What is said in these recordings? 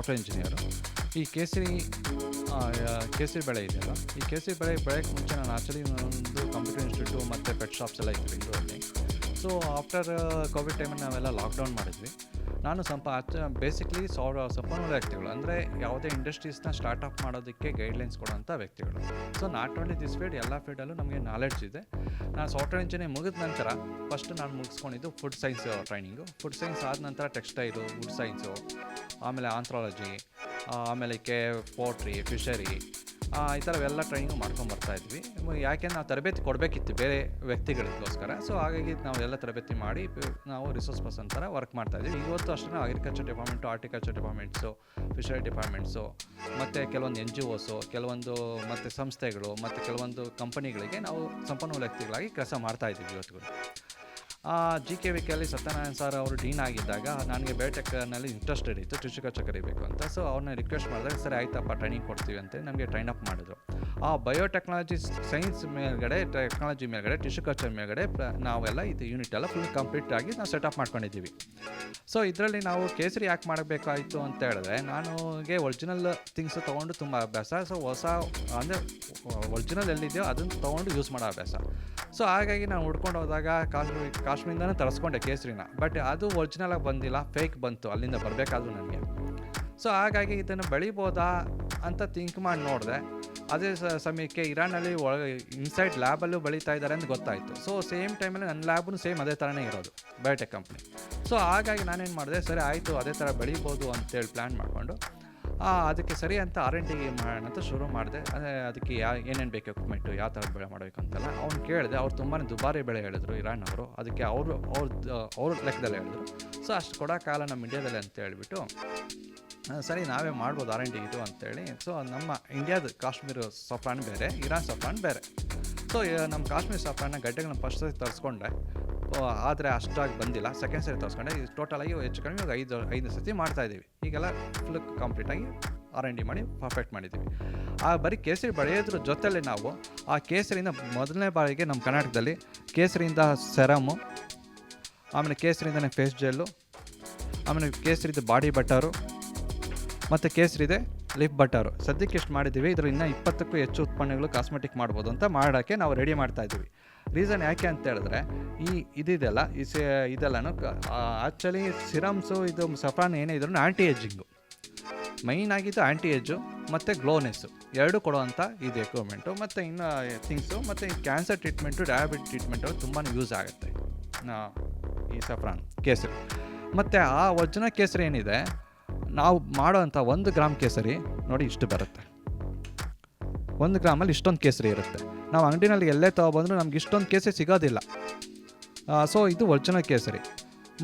Software engineer ಈ ಕೇಸರಿ ಕೇಸರಿ ಬೆಳೆ ಇದೆಯಲ್ಲ, ಈ ಕೇಸರಿ ಬೆಳೆ ಬೆಳೆಯೋಕ್ಕೆ ಮುಂಚೆ ನಾನು ಆ್ಯಕ್ಚುಲಿ ಒಂದು ಕಂಪ್ಯೂಟರ್ ಇನ್ಸ್ಟಿಟ್ಯೂಟು ಮತ್ತು ಪೆಟ್ ಶಾಪ್ಸ್ ಎಲ್ಲ ಇತ್ತು ಬೆಂಗಳೂರಲ್ಲಿ ಸೊ ಆಫ್ಟರ್ ಕೋವಿಡ್ ಟೈಮಲ್ಲಿ ನಾವೆಲ್ಲ ಲಾಕ್ಡೌನ್ ಮಾಡಿದ್ವಿ. ನಾನು ಸ್ವಲ್ಪ ಬೇಸಿಕ್ಲಿ ಸಾವಿರ ಸಂಪನ್ಮೂಲ ವ್ಯಕ್ತಿಗಳು ಅಂದರೆ ಯಾವುದೇ ಇಂಡಸ್ಟ್ರೀಸ್ನ ಸ್ಟಾರ್ಟಪ್ ಮಾಡೋದಕ್ಕೆ ಗೈಡ್ಲೈನ್ಸ್ ಕೊಡೋಂಥ ವ್ಯಕ್ತಿಗಳು. So not only this field ಎಲ್ಲ ಫೀಲ್ಡಲ್ಲೂ ನಮಗೆ ನಾಲೆಡ್ಜ್ ಇದೆ. ನಾನು ಸಾಫ್ಟ್ವೇರ್ ಇಂಜಿನಿಯರ್ ಮುಗಿದ ನಂತರ ಫಸ್ಟ್ ನಾನು ಮುಗಿಸ್ಕೊಂಡಿದ್ದು food science training food science ಆದ ನಂತರ ಟೆಕ್ಸ್ಟೈಲು ವುಡ್ ಸೈನ್ಸು ಆಮೇಲೆ ಆಂಥ್ರಾಲಜಿ ಆಮೇಲೆ ಕೆ ಪೋಟ್ರಿ ಫಿಶರಿ ಈ ಥರವೆಲ್ಲ ಟ್ರೈನಿಂಗು ಮಾಡ್ಕೊಂಡು ಬರ್ತಾ ಇದ್ವಿ. ಯಾಕೆ ನಾವು ತರಬೇತಿ ಕೊಡಬೇಕಿತ್ತು ಬೇರೆ ವ್ಯಕ್ತಿಗಳಿಗೋಸ್ಕರ. ಸೊ ಹಾಗಾಗಿ ನಾವು ಎಲ್ಲ ತರಬೇತಿ ಮಾಡಿ ನಾವು ರಿಸೋರ್ಸ್ ಪರ್ಸನ್ ಥರ ವರ್ಕ್ ಮಾಡ್ತಾ ಇದ್ವಿ. ಇವತ್ತು ಅಷ್ಟೇ ನಾವು agriculture department horticulture departments fishery departments ಮತ್ತು ಕೆಲವೊಂದು ಎನ್ ಜಿ ಓಸು ಕೆಲವೊಂದು ಮತ್ತು ಸಂಸ್ಥೆಗಳು, ಮತ್ತು ಕೆಲವೊಂದು ಕಂಪನಿಗಳಿಗೆ ನಾವು ಸಂಪನ್ಮೂಲ ವ್ಯಕ್ತಿಗಳಾಗಿ ಕೆಲಸ ಮಾಡ್ತಾ ಇದ್ದೀವಿ ಇವತ್ತುಗಳು ಜಿ ಕೆ ವಿ ಕೆಲ್ಲಿ ಸತ್ಯನಾರಾಯಣ ಸರ್ ಅವರು ಡೀನ್ ಆಗಿದ್ದಾಗ ನನಗೆ ಬೇಟೆಕ್ನಲ್ಲಿ ಇಂಟ್ರೆಸ್ಟೆಡ್ ಇತ್ತು ಕೃಷಿಕಚ್ಚ ಕರಿಬೇಕು ಅಂತ. ಸೊ ಅವ್ರನ್ನ ರಿಕ್ವೆಸ್ಟ್ ಮಾಡಿದಾಗ, ಸರಿ, ಆಯ್ತಪ್ಪ ಟ್ರೈನಿಂಗ್ ಕೊಡ್ತೀವಿ ಅಂತ ನಮಗೆ ಟ್ರೈನ್ ಅಪ್ ಮಾಡಿದ್ರು. ಆ ಬಯೋಟೆಕ್ನಾಲಜಿ ಸೈನ್ಸ್ ಮೇಲ್ಗಡೆ ಟೆಕ್ನಾಲಜಿ ಮೇಲ್ಗಡೆ ಟಿಶು ಕಲ್ಚರ್ ಮೇಲ್ಗಡೆ ನಾವೆಲ್ಲ ಇದು ಯೂನಿಟ್ ಎಲ್ಲ ಫುಲ್ ಕಂಪ್ಲೀಟ್ ಆಗಿ ನಾವು ಸೆಟಪ್ ಮಾಡ್ಕೊಂಡಿದ್ದೀವಿ. ಸೊ ಇದರಲ್ಲಿ ನಾವು ಕೇಸರಿ ಯಾಕೆ ಮಾಡಬೇಕಾಯಿತು ಅಂತ ಹೇಳಿದ್ರೆ ನಾನುಗೆ ಒರಿಜಿನಲ್ ಥಿಂಗ್ಸ್ ತೊಗೊಂಡು ತುಂಬ ಅಭ್ಯಾಸ. ಸೊ ಹೊಸ, ಅಂದರೆ ಒರಿಜಿನಲ್ ಎಲ್ಲಿದೆಯೋ ಅದನ್ನು ತೊಗೊಂಡು ಯೂಸ್ ಮಾಡೋ ಅಭ್ಯಾಸ. ಸೊ ಹಾಗಾಗಿ ನಾನು ಹುಡ್ಕೊಂಡು ಹೋದಾಗ ಕಾಶ್ಮೀರ್ ಕಾಶ್ಮೀರಿಂದನೇ ತರಿಸ್ಕೊಂಡೆ ಕೇಸರಿನ. ಬಟ್ ಅದು ಒರಿಜಿನಲಾಗಿ ಬಂದಿಲ್ಲ ಫೇಕ್ ಬಂತು, ಅಲ್ಲಿಂದ ಬರಬೇಕಾದ್ರು ನನಗೆ. ಸೊ ಹಾಗಾಗಿ ಇದನ್ನು ಬೆಳಿಬೋದಾ ಅಂತ ಥಿಂಕ್ ಮಾಡಿ ನೋಡಿದೆ. ಅದೇ ಸಮಯಕ್ಕೆ ಇರಾನಲ್ಲಿ ಒಳಗೆ ಇನ್ಸೈಡ್ ಲ್ಯಾಬಲ್ಲೂ ಬೆಳೀತಾ ಇದ್ದಾರೆ ಅಂತ ಗೊತ್ತಾಯಿತು. ಸೊ ಸೇಮ್ ಟೈಮಲ್ಲಿ ನನ್ನ ಲ್ಯಾಬೂ ಸೇಮ್ ಅದೇ ಥರನೇ ಇರೋದು ಬಯೋಟೆಕ್ ಕಂಪ್ನಿ ಸೊ ಹಾಗಾಗಿ ನಾನೇನು ಮಾಡಿದೆ, ಸರಿ ಆಯಿತು, ಅದೇ ಥರ ಬೆಳಿಬೋದು ಅಂತೇಳಿ ಪ್ಲ್ಯಾನ್ ಮಾಡಿಕೊಂಡು ಅದಕ್ಕೆ ಸರಿ ಅಂತ ಆರ್ ಎನ್ ಟಿ ಮಾಡೋಣ ಅಂತ ಶುರು ಮಾಡಿದೆ. ಅಂದರೆ ಅದಕ್ಕೆ ಯಾ, ಏನೇನು ಬೇಕು ಎಕ್ವಿಪ್ಮೆಂಟು ಯಾವ ಥರ ಬೆಳೆ ಮಾಡಬೇಕು ಅಂತೆಲ್ಲ ಅವ್ನು ಕೇಳಿದೆ. ಅವ್ರು ತುಂಬಾ ದುಬಾರಿ ಬೆಳೆ ಹೇಳಿದ್ರು ಇರಾನ್ ಅವರು. ಅದಕ್ಕೆ ಅವರು ಅವ್ರದ್ದು ಅವ್ರ ಲೆಕ್ಕದಲ್ಲಿ ಹೇಳಿದ್ರು. ಸೊ ಅಷ್ಟು ಕೊಡೋಕ್ಕಾಗಲ್ಲ ನಮ್ಮ ಇಂಡಿಯಾದಲ್ಲಿ ಅಂತ ಹೇಳ್ಬಿಟ್ಟು ಸರಿ ನಾವೇ ಮಾಡ್ಬೋದು ಆರ್ ಎನ್ ಡಿ ಇದು ಅಂತೇಳಿ. ಸೊ ನಮ್ಮ ಇಂಡಿಯಾದ ಕಾಶ್ಮೀರ ಸಫ್ರಾನ್ ಬೇರೆ, ಇರಾನ್ ಸಫ್ರಾನ್ ಬೇರೆ. ಸೊ ನಮ್ಮ ಕಾಶ್ಮೀರ್ ಸಫ್ರಾನ್ನ ಗಡ್ಡೆಗಳನ್ನ ಫಸ್ಟ್ ತರಿಸ್ಕೊಂಡೆ. ಆದರೆ ಅಷ್ಟಾಗಿ ಬಂದಿಲ್ಲ. ಸೆಕೆಂಡ್ ಸರಿ ತರಿಸ್ಕೊಂಡೆ. ಇದು ಟೋಟಲಾಗಿ ಹೆಚ್ಚು ಕಡಿಮೆ ಇವಾಗ ಐದು ಐದು ಸರ್ತಿ ಮಾಡ್ತಾ ಇದ್ದೀವಿ. ಈಗೆಲ್ಲ ಫುಲ್ ಕಂಪ್ಲೀಟಾಗಿ ಆರ್ ಎನ್ ಡಿ ಮಾಡಿ ಪರ್ಫೆಕ್ಟ್ ಮಾಡಿದ್ದೀವಿ. ಆ ಬರೀ ಕೇಸರಿ ಬೆಳೆಯೋದ್ರ ಜೊತೆಯಲ್ಲಿ ನಾವು ಆ ಕೇಸರಿಯಿಂದ ಮೊದಲನೇ ಬಾರಿಗೆ ನಮ್ಮ ಕರ್ನಾಟಕದಲ್ಲಿ ಕೇಸರಿಯಿಂದ ಸೆರಮು ಆಮೇಲೆ ಕೇಸರಿಂದನೇ ಫೇಸ್ ಜೆಲ್ಲು ಆಮೇಲೆ ಕೇಸರಿದು ಬಾಡಿ ಬಟ್ಟರು ಮತ್ತು ಕೇಸರಿದೆ ಲಿಪ್ ಬಟರು ಸದ್ಯಕ್ಕೆ ಎಷ್ಟು ಮಾಡಿದ್ದೀವಿ. ಇದರ ಇನ್ನೂ ಇಪ್ಪತ್ತಕ್ಕೂ ಹೆಚ್ಚು ಉತ್ಪನ್ನಗಳು ಕಾಸ್ಮೆಟಿಕ್ ಮಾಡ್ಬೋದು ಅಂತ ಮಾಡೋಕ್ಕೆ ನಾವು ರೆಡಿ ಮಾಡ್ತಾ ಇದ್ದೀವಿ. ರೀಸನ್ ಯಾಕೆ ಅಂತ ಹೇಳಿದ್ರೆ, ಈ ಇದಿದೆಲ್ಲ, ಈ ಸೆ, ಇದೆಲ್ಲನೂ ಆ್ಯಕ್ಚುಲಿ ಸಿರಮ್ಸು ಇದು ಸಫ್ರಾನ್ ಏನೇ ಇದ್ರೂ ಆ್ಯಂಟಿ ಏಜಿಂಗು ಮೈನ್ ಆಗಿದ್ದು ಆ್ಯಂಟಿ ಏಜು ಮತ್ತು ಗ್ಲೋನೆಸ್ಸು ಎರಡು ಕೊಡುವಂಥ ಇದು ಎಕ್ವಿಪ್ಮೆಂಟು ಮತ್ತು ಇನ್ನು ಥಿಂಗ್ಸು ಮತ್ತು ಈ ಕ್ಯಾನ್ಸರ್ ಟ್ರೀಟ್ಮೆಂಟು ಡಯಾಬಿಟ್ ಟ್ರೀಟ್ಮೆಂಟು ತುಂಬಾ ಯೂಸ್ ಆಗುತ್ತೆ. ಈ ಸಫ್ರಾನ್ ಕೇಸರಿ. ಮತ್ತು ಆ ವಜ್ನ ಕೇಸರಿ ಏನಿದೆ ನಾವು ಮಾಡೋವಂಥ ಒಂದು ಗ್ರಾಮ್ ಕೇಸರಿ ನೋಡಿ ಇಷ್ಟು ಬರುತ್ತೆ. ಒಂದು ಗ್ರಾಮಲ್ಲಿ ಇಷ್ಟೊಂದು ಕೇಸರಿ ಇರುತ್ತೆ. ನಾವು ಅಂಗಡಿನಲ್ಲಿ ಎಲ್ಲೇ ತೊಗೊಬಂದ್ರೂ ನಮ್ಗೆ ಇಷ್ಟೊಂದು ಕೇಸರಿ ಸಿಗೋದಿಲ್ಲ. ಸೊ ಇದು ಒರ್ಜಿನಲ್ ಕೇಸರಿ.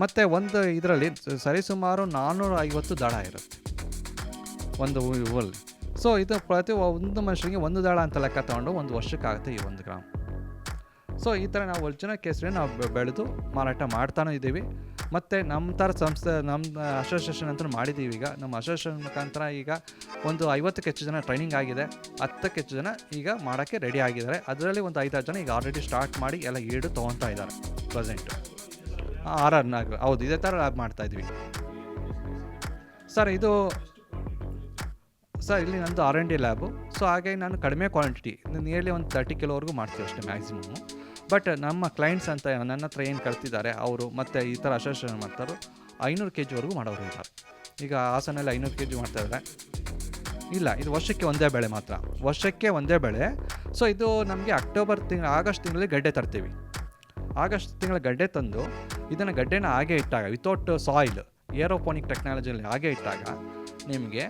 ಮತ್ತು ಒಂದು ಇದರಲ್ಲಿ ಸರಿಸುಮಾರು ನಾನ್ನೂರ ಐವತ್ತು ದಳ ಇರುತ್ತೆ. ಒಂದು ಹೂವಲ್ಲಿ. ಸೊ ಇದು ಪ್ರತಿ ಒಂದು ಮನುಷ್ಯನಿಗೆ ಒಂದು ದಾಳ ಅಂತ ಲೆಕ್ಕ ತಗೊಂಡು ಒಂದು ವರ್ಷಕ್ಕಾಗುತ್ತೆ ಈ ಒಂದು ಗ್ರಾಮ್. ಸೊ ಈ ಥರ ನಾವು ಒಲ್ಚಿನ ಕೇಸರಿ ನಾವು ಬೆಳೆದು ಮಾರಾಟ ಮಾಡ್ತಾನೂ ಇದ್ದೀವಿ. ಮತ್ತು ನಮ್ಮ ಥರ ಸಂಸ್ಥೆ, ನಮ್ಮ ಅಸೋಸಿಯೇಷನ್ ಅಂತ ಮಾಡಿದ್ದೀವಿ ಈಗ. ನಮ್ಮ ಅಸೋಸಿಯೇಷನ್ ಮುಖಾಂತರ ಈಗ ಒಂದು ಐವತ್ತಕ್ಕೆ ಹೆಚ್ಚು ಜನ ಟ್ರೈನಿಂಗ್ ಆಗಿದೆ. ಹತ್ತಕ್ಕೆ ಹೆಚ್ಚು ಜನ ಈಗ ಮಾಡೋಕ್ಕೆ ರೆಡಿ ಆಗಿದ್ದಾರೆ. ಅದರಲ್ಲಿ ಒಂದು ಐದಾರು ಜನ ಈಗ ಆಲ್ರೆಡಿ ಸ್ಟಾರ್ಟ್ ಮಾಡಿ ಎಲ್ಲ ಈಡು ತೊಗೊತಾ ಇದ್ದಾರೆ ಪ್ರೆಸೆಂಟು. ಆರ್ ಆರ್ ನಾಲ್ಕು ಹೌದು, ಇದೇ ಥರ ಲ್ಯಾಬ್ ಮಾಡ್ತಾಯಿದ್ವಿ ಸರ್, ಇದು ಸರ್, ಇಲ್ಲಿ ನಂದು R N D lab. So ಹಾಗೆ ನಾನು ಕಡಿಮೆ ಕ್ವಾಂಟಿಟಿ ನಿಯರ್ಲಿ ಒಂದು ತರ್ಟಿ ಕಿಲೋವರೆಗೂ ಮಾಡ್ತೀವಿ ಅಷ್ಟೇ ಮ್ಯಾಕ್ಸಿಮಮ್ಮು ಬಟ್ ನಮ್ಮ ಕ್ಲೈಂಟ್ಸ್ ಅಂತ ನನ್ನ ಹತ್ರ ಏನು ಕಳ್ತಿದ್ದಾರೆ, ಅವರು ಮತ್ತು ಈ ಥರ ಅಸೋಸಿಯೇಷನ್ ಮಾಡ್ತಾರೋ, ಐನೂರು ಕೆ ಜಿವರೆಗೂ ಮಾಡೋರು ಇದ್ದಾರೆ. ಈಗ ಹಾಸನಲ್ಲಿ ಐನೂರು ಕೆ ಜಿ ಮಾಡ್ತಾಯಿದ್ದಾರೆ ಇಲ್ಲ, ಇದು ವರ್ಷಕ್ಕೆ ಒಂದೇ ಬೆಳೆ ಮಾತ್ರ. ವರ್ಷಕ್ಕೆ ಒಂದೇ ಬೆಳೆ. ಸೊ ಇದು ನಮಗೆ ಅಕ್ಟೋಬರ್ ತಿಂಗಳು ಆಗಸ್ಟ್ ತಿಂಗಳಲ್ಲಿ ಗಡ್ಡೆ ತರ್ತೀವಿ. ಆಗಸ್ಟ್ ತಿಂಗಳ ಗಡ್ಡೆ ತಂದು, ಇದನ್ನು ಗಡ್ಡೆನ ಹಾಗೆ ಇಟ್ಟಾಗ ವಿತೌಟ್ ಸಾಯಿಲ್ ಏರೋಪೋನಿಕ್ ಟೆಕ್ನಾಲಜಿಯಲ್ಲಿ ಹಾಗೆ ಇಟ್ಟಾಗ, ನಿಮಗೆ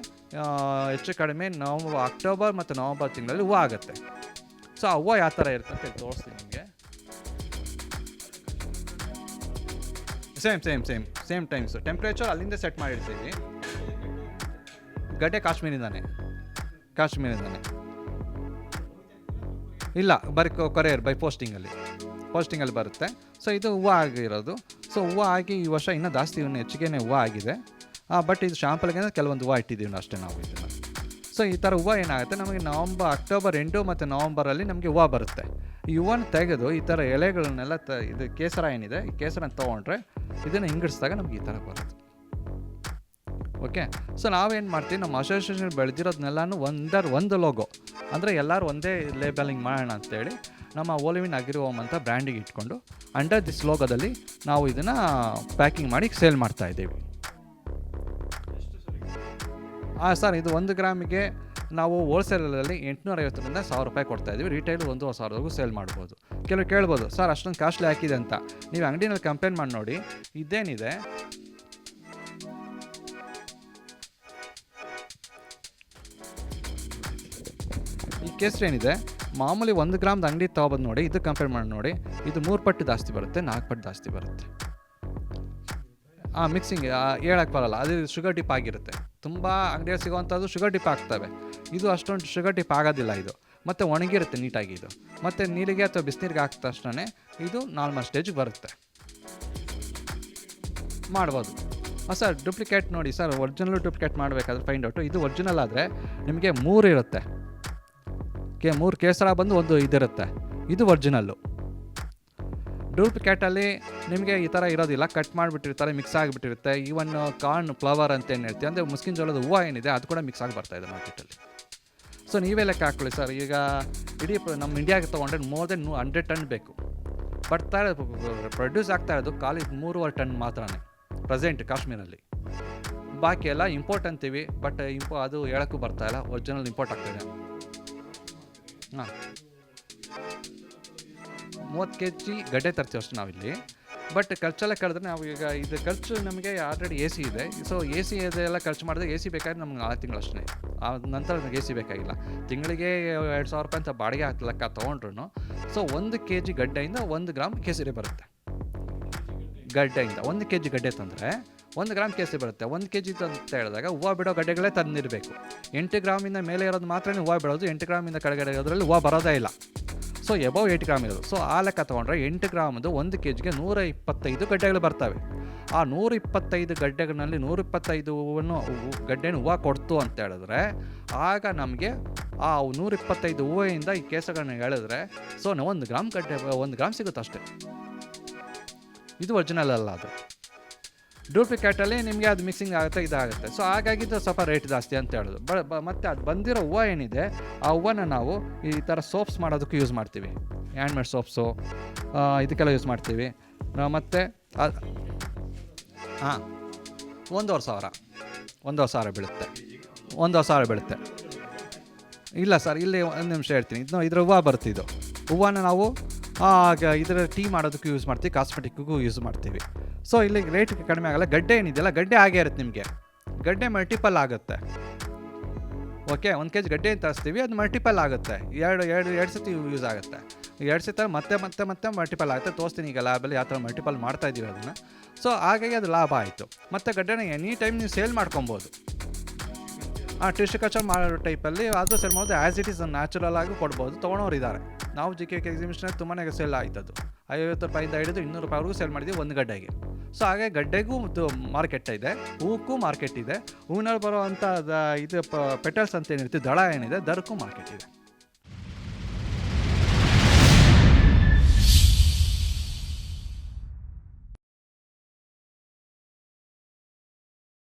ಹೆಚ್ಚು ಕಡಿಮೆ ನವಂಬರ್ ಅಕ್ಟೋಬರ್ ಮತ್ತು ನವಂಬರ್ ತಿಂಗಳಲ್ಲಿ ಹೂವು ಆಗುತ್ತೆ ಸೊ ಆ ಹೂವು ಯಾವ ಥರ ಇರುತ್ತೆ ಅಂತ ತೋರಿಸ್ತೀನಿ ನಿಮಗೆ. Same same same same times temperature ಅಲ್ಲಿಂದ ಸೆಟ್ ಮಾಡಿರ್ತೀವಿ ಗಡ್ಡೆ ಕಾಶ್ಮೀರಿಂದಾನೆ. ಕಾಶ್ಮೀರಿಂದಾನೆ. ಇಲ್ಲ, ಬರೀ ಕೊರಿಯರ್ ಬೈ ಪೋಸ್ಟಿಂಗಲ್ಲಿ ಪೋಸ್ಟಿಂಗಲ್ಲಿ ಬರುತ್ತೆ. ಸೊ ಇದು ಹೂವು ಆಗಿರೋದು. ಸೊ ಹೂವು ಆಗಿ ಈ ವರ್ಷ ಇನ್ನೂ ಜಾಸ್ತಿ ಇನ್ನೂ ಹೆಚ್ಚಿಗೆನೇ ಹೂವು ಆಗಿದೆ. ಬಟ್ ಇದು ಶಾಂಪಲ್ಗೆ ಕೆಲವೊಂದು ಹೂವು ಇಟ್ಟಿದ್ದೀವಿ ಅಷ್ಟೇ ನಾವು ಇದನ್ನು. ಸೊ, ಈ ಥರ ಹೂವು ಏನಾಗುತ್ತೆ? ನಮಗೆ ನವಂಬರ್, ಅಕ್ಟೋಬರ್ ಎಂಟು ಮತ್ತು ನವಂಬರಲ್ಲಿ ನಮಗೆ ಹೂವು ಬರುತ್ತೆ. ಈ ಹೂವನ್ನ ತೆಗೆದು ಈ ಥರ ಎಲೆಗಳನ್ನೆಲ್ಲ ತ, ಇದು ಕೇಸರ ಏನಿದೆ, ಈ ಕೇಸರ ತೊಗೊಂಡ್ರೆ ಇದನ್ನು ಹಿಂಗಡಿಸಿದಾಗ ನಮಗೆ ಈ ಥರ ಬರುತ್ತೆ. ಓಕೆ? ಸೊ, ನಾವೇನು ಮಾಡ್ತೀವಿ? ನಮ್ಮ ಅಸೋಸಿಯೇಷನ್ ಬೆಳೆದಿರೋದನ್ನೆಲ್ಲನೂ ಒಂದರ ಒಂದು ಲೋಗೋ ಅಂದರೆ ಎಲ್ಲರೂ ಒಂದೇ ಲೇಬಲಿಂಗ್ ಮಾಡೋಣ ಅಂತೇಳಿ ನಮ್ಮ ಓಲಿವಿನ್ ಅಗ್ರಿವೋಮ್ ಅಂತ ಬ್ರ್ಯಾಂಡಿಗೆ ಇಟ್ಕೊಂಡು ಅಂಡರ್ ದಿಸ್ ಲೋಗೋದಲ್ಲಿ ನಾವು ಇದನ್ನು ಪ್ಯಾಕಿಂಗ್ ಮಾಡಿ ಸೇಲ್ ಮಾಡ್ತಾ ಇದ್ದೀವಿ. ಹಾಂ ಸರ್, ಇದು ಒಂದು ಗ್ರಾಮಿಗೆ ನಾವು ಹೋಲ್ಸೇಲಲ್ಲಿ ಎಂಟುನೂರೈವತ್ತರಿಂದ ಸಾವಿರ ರೂಪಾಯಿ ಕೊಡ್ತಾ ಇದ್ದೀವಿ. ರಿಟೈಲ್ ಒಂದು ಸಾವಿರವರೆಗೂ ಸೇಲ್ ಮಾಡ್ಬೋದು. ಕೆಲವು ಕೇಳ್ಬೋದು, ಸರ್, ಅಷ್ಟೊಂದು ಕಾಸ್ಟ್ಲಿ ಹಾಕಿದೆ ಅಂತ. ನೀವು ಅಂಗಡಿನಲ್ಲಿ ಕಂಪೇರ್ ಮಾಡಿ ನೋಡಿ, ಇದೇನಿದೆ? ಈ ಕೇಸ್ರಿ ಏನಿದೆ? ಮಾಮೂಲಿ ಒಂದು ಗ್ರಾಮ್ದ ಅಂಗಡಿ ತೊಗೊಬಂದು ನೋಡಿ, ಇದು ಕಂಪೇರ್ ಮಾಡಿ ನೋಡಿ, ಇದು ಮೂರು ಪಟ್ಟು ಜಾಸ್ತಿ ಬರುತ್ತೆ, ನಾಲ್ಕು ಪಟ್ಟು ಜಾಸ್ತಿ ಬರುತ್ತೆ. ಹಾಂ ಮಿಕ್ಸಿಂಗ್ ಹೇಳಕ್ಕೆ ಬರಲ್ಲ, ಅದು ಶುಗರ್ ಡಿಪ್ ಆಗಿರುತ್ತೆ. ತುಂಬ ಅಂಗಡಿಯಲ್ಲಿ ಸಿಗುವಂಥದ್ದು ಶುಗರ್ ಟಿಪ್ ಆಗ್ತವೆ. ಇದು ಅಷ್ಟೊಂದು ಶುಗರ್ ಟಿಪ್ ಆಗೋದಿಲ್ಲ ಇದು. ಮತ್ತು ಒಣಗಿರುತ್ತೆ ನೀಟಾಗಿ ಇದು. ಮತ್ತು ನೀರಿಗೆ ಅಥವಾ ಬಿಸಿನೀರಿಗೆ ಹಾಕಿದ ತಕ್ಷಣ ಇದು ನಾರ್ಮಲ್ ಸ್ಟೇಜಿಗೆ ಬರುತ್ತೆ. ಮಾಡ್ಬೋದು. ಸರ್ ಡೂಪ್ಲಿಕೇಟ್ ನೋಡಿ, ಸರ್ ಒರಿಜಿನಲ್ ಡೂಪ್ಲಿಕೇಟ್ ಮಾಡಬೇಕಾದ್ರೆ ಫೈಂಡ್ ಔಟು ಇದು ಒರಿಜಿನಲ್ ಆದರೆ ನಿಮಗೆ ಮೂರು ಇರುತ್ತೆ. ಕೆ, ಮೂರು ಕೇಸರ ಬಂದು ಒಂದು ಇದಿರುತ್ತೆ. ಇದು ಒರಿಜಿನಲ್ಲು ಡೂಪ್ಲಿಕೇಟಲ್ಲಿ ನಿಮಗೆ ಈ ಥರ ಇರೋದಿಲ್ಲ ಕಟ್ ಮಾಡಿಬಿಟ್ಟಿರ್ತಾರೆ ಮಿಕ್ಸ್ ಆಗಿಬಿಟ್ಟಿರುತ್ತೆ. ಈವನ್ ಕಾರ್ನ್ ಫ್ಲವರ್ ಅಂತ ಏನು ಹೇಳ್ತೀವಿ ಅಂದರೆ ಮುಸ್ಕಿನ ಜೋಳದ ಹೂವು ಏನಿದೆ, ಅದು ಕೂಡ ಮಿಕ್ಸ್ ಆಗಿ ಬರ್ತಾ ಇದೆ ಮಾರ್ಕೆಟಲ್ಲಿ ಸೊ ನೀವೇ ಲೆಕ್ಕ ಹಾಕೊಳ್ಳಿ ಸರ್ ಈಗ ಇಡೀ ನಮ್ಮ ಇಂಡಿಯಾಗೆ ತೊಗೊಂಡ್ರೆ ಮೋರ್ ದೆನ್ ಹಂಡ್ರೆಡ್ ಟನ್ ಬೇಕು. ಬರ್ತಾ ಪ್ರೊಡ್ಯೂಸ್ ಆಗ್ತಾ ಇರೋದು ಖಾಲಿ ಮೂರುವರೆ ಟನ್ ಮಾತ್ರನೇ ಪ್ರೆಸೆಂಟ್ ಕಾಶ್ಮೀರಲ್ಲಿ. ಬಾಕಿ ಎಲ್ಲ ಇಂಪೋರ್ಟ್ ಅಂತೀವಿ ಬಟ್ ಇಂಪೋ ಅದು ಹೇಳೋಕ್ಕೂ ಇಲ್ಲ. ಒರಿಜಿನಲ್ ಇಂಪೋರ್ಟ್ ಆಗ್ತಾಯಿದೆ ಹಾಂ. ಮೂವತ್ತು ಕೆ ಜಿ ಗಡ್ಡೆ ತರ್ತೀವಿ ಅಷ್ಟು ನಾವಿಲ್ಲಿ. ಬಟ್ ಖರ್ಚೆಲ್ಲ ಕಳೆದ್ರೆ ನಾವು ಈಗ ಇದು ಖರ್ಚು ನಮಗೆ ಆಲ್ರೆಡಿ ಎ ಸಿ ಇದೆ. ಸೊ ಎ ಸಿ ಇದೆಲ್ಲ ಖರ್ಚು ಮಾಡಿದ್ರೆ ಎ ಸಿ ಬೇಕಾದ್ರೆ ನಮ್ಗೆ ನಾಲ್ಕು ತಿಂಗಳು ಅಷ್ಟೇ. ಆ ನಂತರ ನಮಗೆ ಎ ಸಿ ಬೇಕಾಗಿಲ್ಲ. ತಿಂಗಳಿಗೆ ಎರಡು ಸಾವಿರ ರೂಪಾಯಿ ಅಂತ ಬಾಡಿಗೆ ಹಾಕಿ ಲೆಕ್ಕ ತೊಗೊಂಡ್ರು ಸೊ ಒಂದು ಕೆ ಜಿ ಗಡ್ಡೆಯಿಂದ ಒಂದು ಗ್ರಾಮ್ ಕೇಸರಿ ಬರುತ್ತೆ. ಗಡ್ಡೆಯಿಂದ ಒಂದು ಕೆ ಜಿ ಗಡ್ಡೆ ತಂದರೆ ಒಂದು ಗ್ರಾಮ್ ಕೇಸರಿ ಬರುತ್ತೆ. ಒಂದು ಕೆ ಜಿ ಅಂತ ಹೇಳಿದಾಗ ಹೂವು ಬಿಡೋ ಗಡ್ಡೆಗಳೇ ತಂದಿರಬೇಕು. ಎಂಟು ಗ್ರಾಮಿಂದ ಮೇಲೆ ಇರೋದು ಮಾತ್ರ ಹೂವು ಬಿಡೋದು, ಎಂಟು ಗ್ರಾಮಿಂದ ಕೆಳಗಡೆ ಇರೋದ್ರಲ್ಲಿ ಹೂವು ಬರೋದೇ ಇಲ್ಲ. ಸೊ ಎಬೌ ಏಯ್ಟ್ ಗ್ರಾಮ್ ಇರೋದು. ಸೊ ಆ ಲೆಕ್ಕ ತೊಗೊಂಡ್ರೆ ಎಂಟು ಗ್ರಾಮದು ಒಂದು ಕೆ ಜಿಗೆ ನೂರ ಇಪ್ಪತ್ತೈದು ಗಡ್ಡೆಗಳು ಬರ್ತವೆ. ಆ ನೂರ ಇಪ್ಪತ್ತೈದು ಗಡ್ಡೆಗಳಲ್ಲಿ ನೂರ ಇಪ್ಪತ್ತೈದು ಹೂವನ್ನು ಹೂವು- ಗಡ್ಡೆನ ಹೂವು ಕೊಡ್ತು ಅಂತ ಹೇಳಿದ್ರೆ, ಆಗ ನಮಗೆ ಆ ನೂರ ಇಪ್ಪತ್ತೈದು ಹೂವೆಯಿಂದ ಈ ಕೇಸಗಳನ್ನ ಹೇಳಿದ್ರೆ ಸೊ ನಾವು ಒಂದು ಗ್ರಾಮ್ ಗಡ್ಡೆ, ಒಂದು ಗ್ರಾಮ್ ಸಿಗುತ್ತೆ ಅಷ್ಟೇ ಇದು ಒರಿಜಿನಲ್ ಅಲ್ಲ ಅದು. ಡೂಪ್ಲಿಕೇಟಲ್ಲಿ ನಿಮಗೆ ಅದು ಮಿಸ್ಸಿಂಗ್ ಆಗುತ್ತೆ, ಇದಾಗುತ್ತೆ. ಸೊ ಹಾಗಾಗಿ ಸ್ವಲ್ಪ ರೇಟ್ ಜಾಸ್ತಿ ಅಂತ ಹೇಳೋದು. ಬ ಮತ್ತೆ ಅದು ಬಂದಿರೋ ಹೂವು ಏನಿದೆ, ಆ ಹೂವನ್ನ ನಾವು ಈ ಥರ ಸೋಪ್ಸ್ ಮಾಡೋದಕ್ಕೆ ಯೂಸ್ ಮಾಡ್ತೀವಿ. ಹ್ಯಾಂಡ್ಮೇಡ್ ಸೋಪ್ಸು ಇದಕ್ಕೆಲ್ಲ ಯೂಸ್ ಮಾಡ್ತೀವಿ. ಮತ್ತು ಹಾಂ, ಒಂದೂವರೆ ಸಾವಿರ. ಒಂದೂವರೆ ಸಾವಿರ ಬೀಳುತ್ತೆ. ಒಂದೂವರೆ ಸಾವಿರ ಬೀಳುತ್ತೆ. ಇಲ್ಲ ಸರ್, ಇಲ್ಲಿ ಒಂದು ನಿಮಿಷ ಹೇಳ್ತೀನಿ. ಇದು ಇದ್ರ ಹೂವು ಬರುತ್ತೆ ಇದು ಹೂವನ್ನ ನಾವು ಇದರ ಟೀ ಮಾಡೋದಕ್ಕೂ ಯೂಸ್ ಮಾಡ್ತೀವಿ, ಕಾಸ್ಮೆಟಿಕ್ಗೂ ಯೂಸ್ ಮಾಡ್ತೀವಿ. ಸೊ ಇಲ್ಲಿ ರೇಟ್ ಕಡಿಮೆ ಆಗಲ್ಲ. ಗಡ್ಡೆ ಏನಿದೆಯಲ್ಲ, ಗಡ್ಡೆ ಆಗೇ ಇರುತ್ತೆ ನಿಮಗೆ. ಗಡ್ಡೆ ಮಲ್ಟಿಪಲ್ ಆಗುತ್ತೆ. ಓಕೆ ಒಂದು ಕೆ ಜಿ ಗಡ್ಡೆ ತರಿಸ್ತೀವಿ ಅದು ಮಲ್ಟಿಪಲ್ ಆಗುತ್ತೆ. ಎರಡು ಎರಡು ಎರಡು ಸತಿ ಯೂಸ್ ಆಗುತ್ತೆ. ಎರಡು ಸತಿ ಮತ್ತೆ ಮತ್ತೆ ಮತ್ತೆ ಮಲ್ಟಿಪಲ್ ಆಗುತ್ತೆ. ತೋರಿಸ್ತೀನಿ ಈಗ ಲ್ಯಾಬಲ್ಲಿ ಯಾವ ಥರ ಮಲ್ಟಿಪಲ್ ಮಾಡ್ತಾ ಇದ್ದೀವಿ ಅದನ್ನು. ಸೊ ಹಾಗಾಗಿ ಅದು ಲಾಭ ಆಯಿತು. ಮತ್ತು ಗಡ್ಡೆನ ಎನಿ ಟೈಮ್ ನೀವು ಸೇಲ್ ಮಾಡ್ಕೊಬೋದು. ಕಲ್ಚರ್ ಮಾಡೋ ಟೈಪಲ್ಲಿ ಅದು ಸೆಲ್ ಮಾಡೋದು ಆ್ಯಸ್ ಇಟ್ ಈಸ್ ನ್ಯಾಚುರಲ್ ಆಗಿ ಕೊಡ್ಬೋದು. ತೊಗೊಳೋರು ಇದ್ದಾರೆ ನಾವು ಜಿ ಕೆ ಎಕ್ಸಿಬಿಷನ್ ತುಂಬಾ ಸೆಲ್ ಆಯ್ತದ್ದು. ಐವತ್ತು ರೂಪಾಯಿಂದ ಹಿಡಿದು ಇನ್ನೂರು ರೂಪಾಯಿವರೆಗೂ ಸೆಲ್ ಮಾಡಿದ್ವಿ ಒಂದು ಗಡ್ಡೆಗೆ. ಸೊ ಹಾಗೆ ಗಡ್ಡೆಗೂ ಮಾರ್ಕೆಟ್ ಇದೆ, ಹೂಕ್ಕೂ ಮಾರ್ಕೆಟ್ ಇದೆ, ಹೂವಿನಲ್ಲಿ ಬರುವಂಥ ದ- ಇದು ಪೆಟಲ್ಸ್ ಅಂತ ಏನಿರುತ್ತೆ, ದಳ ಏನಿದೆ, ದರಕ್ಕೂ ಮಾರ್ಕೆಟ್ ಇದೆ.